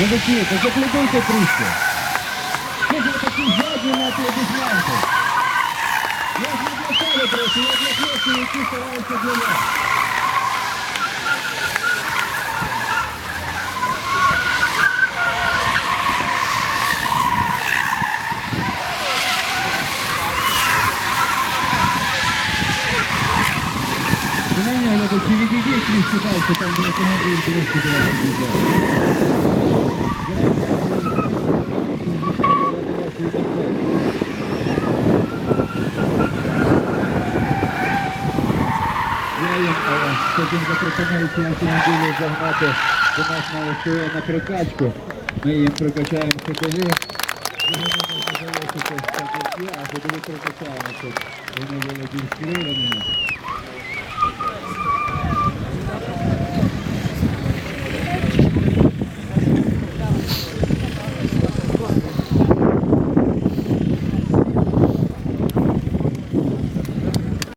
Мужики, то заплідуйте трішки. Що ж ви такі жадні на аплодисменти? Я ж не для себе трохи, я для хлопців, які стараються для нас. Шановні глядачі, відійдіть трішки далі, там де автомобіль трошки до вас підійде. Я їм е, потім запропоную ці автомобілі загнати до нас на ОСО на прокачку. Ми їм прокачаємо ходові. Вони можна залишити так, як є, а ходові прокачаємо, щоб вони були більш керованими.